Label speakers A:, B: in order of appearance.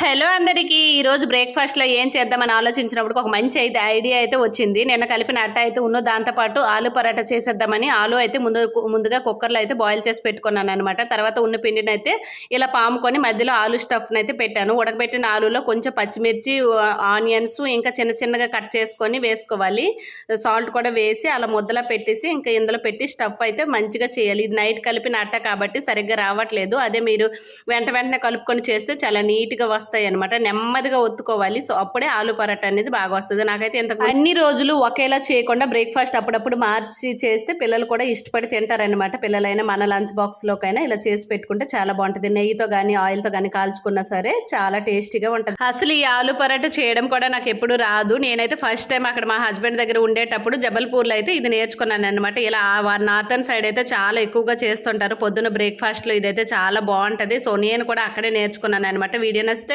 A: Hello అందరికీ ఈరోజు బ్రేక్ఫాస్ట్లో ఏం చేద్దామని ఆలోచించినప్పుడు ఒక మంచి అయితే ఐడియా అయితే వచ్చింది. నిన్న కలిపిన అట్ట అయితే ఉన్నో దాంతోపాటు ఆలు పరాటా చేసేద్దామని ఆలు అయితే ముందు ముందుగా కుక్కర్లో అయితే బాయిల్ చేసి పెట్టుకున్నాను అనమాట తర్వాత ఉన్న పిండిని అయితే ఇలా పాముకొని మధ్యలో ఆలు స్టఫ్ని అయితే పెట్టాను. ఉడకబెట్టిన ఆలులో కొంచెం పచ్చిమిర్చి ఆనియన్స్ ఇంకా చిన్న చిన్నగా కట్ చేసుకొని వేసుకోవాలి. సాల్ట్ కూడా వేసి అలా ముద్దలా పెట్టేసి ఇంకా ఇందులో పెట్టి స్టఫ్ అయితే మంచిగా చేయాలి. ఇది నైట్ కలిపిన అట్ట కాబట్టి సరిగ్గా రావట్లేదు. అదే మీరు వెంట వెంటనే కలుపుకొని చేస్తే చాలా నీట్గా వస్తాయి అనమాట నెమ్మదిగా ఒత్తుకోవాలి. సో అప్పుడే ఆలు పరాట అనేది బాగా వస్తుంది. నాకైతే ఇంత అన్ని రోజులు ఒకేలా చేయకుండా బ్రేక్ఫాస్ట్ అప్పుడప్పుడు మార్చి చేస్తే పిల్లలు కూడా ఇష్టపడి తింటారనమాట పిల్లలైనా మన లంచ్ బాక్స్లోకైనా ఇలా చేసి పెట్టుకుంటే చాలా బాగుంటుంది. నెయ్యితో కానీ ఆయిల్తో కానీ కాల్చుకున్నా సరే చాలా టేస్టీగా ఉంటుంది. అసలు ఈ ఆలు పరాట చేయడం కూడా నాకు ఎప్పుడు రాదు. నేనైతే ఫస్ట్ టైం అక్కడ మా హస్బెండ్ దగ్గర ఉండేటప్పుడు జబల్పూర్లో అయితే ఇది నేర్చుకున్నాను అనమాట ఇలా నార్థన్ సైడ్ అయితే చాలా ఎక్కువగా చేస్తుంటారు. పొద్దున బ్రేక్ఫాస్ట్లో ఇదైతే చాలా బాగుంటుంది. సో నేను కూడా అక్కడే నేర్చుకున్నాను అనమాట వీడియో నస్తే